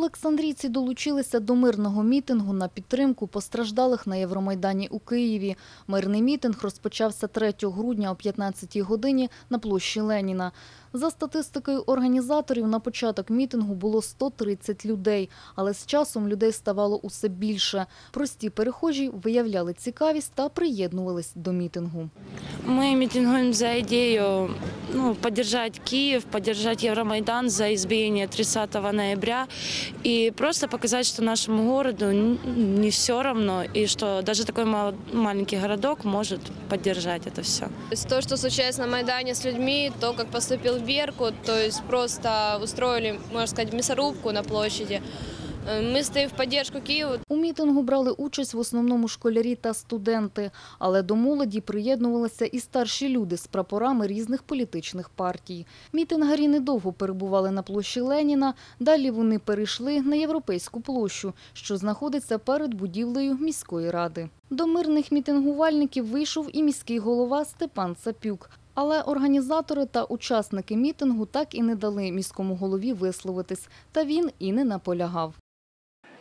Олександрійці долучилися до мирного мітингу на підтримку постраждалих на Євромайдані у Києві. Мирний мітинг розпочався 3 грудня о 15 годині на площі Леніна. За статистикою організаторів, на початок мітингу було 130 людей, але з часом людей ставало усе більше. Прості перехожі виявляли цікавість та приєднувались до мітингу. Мы митингуем за идею ну, поддержать Киев, поддержать Евромайдан за избиение 30 ноября и просто показать, что нашему городу не все равно и что даже такой мал- маленький городок может поддержать это все. То есть то, что случилось на Майдане с людьми, то, как поступил Беркут, то есть просто устроили, можно сказать, мясорубку на площади. Э, Мы стоим в поддержку Киеву, У мітингу брали участь в основному школярі та студенти, але до молоді приєднувалися і старші люди з прапорами різних політичних партій. Мітингарі недовго перебували на площі Леніна, далі вони перейшли на Європейську площу, що знаходиться перед будівлею міської ради. До мирних мітингувальників вийшов і міський голова Степан Цапюк. Але організатори та учасники мітингу так і не дали міському голові висловитись, та він і не наполягав.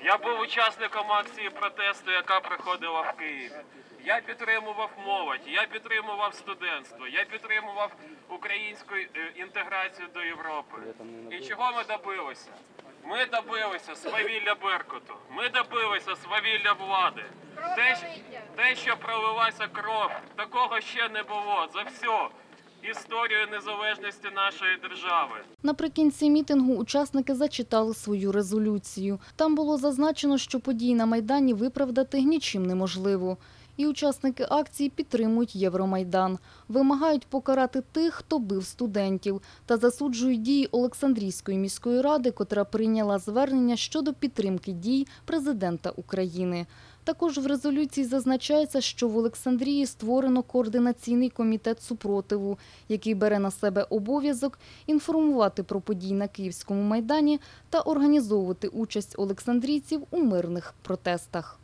Я був учасником акції протесту, яка проходила в Києві. Я підтримував молодь, я підтримував студентство, я підтримував українську е, інтеграцію до Європи. І чого ми добилися? Ми добилися свавілля Беркуту, ми добилися свавілля влади. Те, те, що пролилася кров, такого ще не було за всю історію незалежності нашої держави. Наприкінці мітингу учасники зачитали свою резолюцію. Там було зазначено, що події на Майдані виправдати нічим неможливо. І учасники акції підтримують Євромайдан, вимагають покарати тих, хто бив студентів, та засуджують дії Олександрійської міської ради, котра прийняла звернення щодо підтримки дій президента України. Також в резолюції зазначається, що в Олександрії створено координаційний комітет супротиву, який бере на себе обов'язок інформувати про події на Київському майдані та організовувати участь олександрійців у мирних протестах.